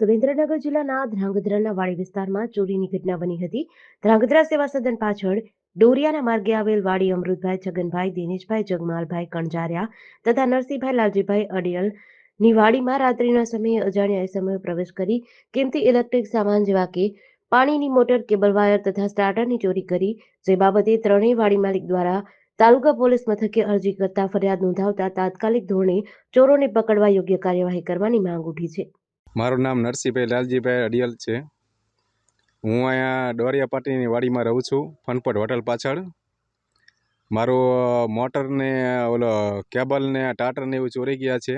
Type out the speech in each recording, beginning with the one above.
સુરેન્દ્રનગર જિલ્લાના ધ્રાંગધ્રાના વાડી વિસ્તારમાં ચોરીની ઘટના બની હતી. ધ્રાંગધ્રા સેવા સદન પાછળ ડોરિયાના માર્ગે આવેલ વાડી અમૃતભાઈ, છગનભાઈ, દિનેશભાઈ, જગમાલભાઈ, કણજારિયા તથા નરસિંહભાઈ, લાલજીભાઈ અડિયલની વાડીમાં રાત્રિના સમયે અજાણ્યા સમયે પ્રવેશ કરી કિંમતી ઇલેક્ટ્રિક સામાન જેવા કે પાણીની મોટર, કેબલ વાયર તથા સ્ટાર્ટરની ચોરી કરી, જે બાબતે ત્રણેય વાડી માલિક દ્વારા તાલુકા પોલીસ મથકે અરજી કરતા ફરિયાદ નોંધાવતા તાત્કાલિક ધોરણે ચોરોને પકડવા યોગ્ય કાર્યવાહી કરવાની માંગ ઉઠી છે. મારું નામ નરસિંહભાઈ લાલજીભાઈ અડિયલ છે. હું અહીંયા ડોરિયા પાટીની વાડીમાં રહું છું, ફનપટ હોટલ પાછળ. મારું મોટરને, ઓલો, કેબલને, ટાટરને ટાટર એવું ચોરી ગયા છે.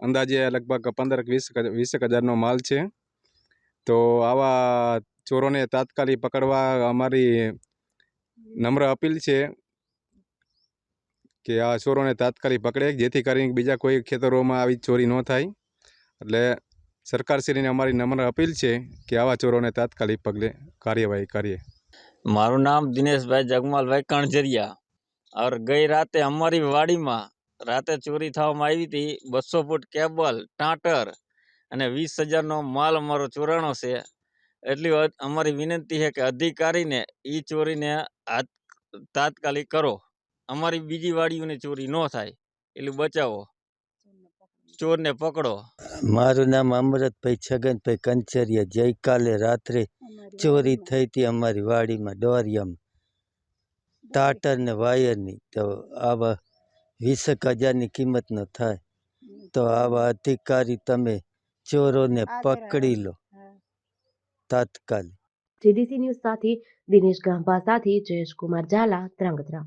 અંદાજે લગભગ પંદર વીસ વીસેક હજારનો માલ છે. તો આવા ચોરોને તાત્કાલિક પકડવા અમારી નમ્ર અપીલ છે કે આ ચોરોને તાત્કાલિક પકડે, જેથી કરીને બીજા કોઈ ખેતરોમાં આવી ચોરી ન થાય. એટલે સરકારશ્રીને અમારી નમ્ર અપીલ છે કે આવા ચોરોને તાત્કાલિક પગલે કાર્યવાહી કરીએ. મારું નામ દિનેશભાઈ જગમાલભાઈ કણજરિયા. ઓર ગઈ રાતે અમારી વાડીમાં રાતે ચોરી થવામાં આવી હતી. બસો ફૂટ કેબલ, ટાટર અને વીસ હજારનો માલ અમારો ચોરાણો છે. એટલી અમારી વિનંતી છે કે અધિકારીને એ ચોરીને તાત્કાલિક કરો. અમારી બીજી વાડીઓની ચોરી ન થાય. એટલું બચાવો. ચોરને પકડો. મારું નામ અમૃતભાઈ છગનભાઈ કંચરિયા. ગઈકાલે રાત્રે ચોરી થઈ હતી અમારી વાડીમાં ડોરિયામાં ટાટર ને વાયરની તો આવા વીસેક હજારની કિંમતનો થાય. તો આવા અધિકારી તમે ચોરોને પકડી લો. તાત્કાલિક. જીડીસી ન્યૂઝ સાથે દિનેશ ગાંભા સાથે જયેશ કુમાર ઝાલા ધ્રાંગધ્રા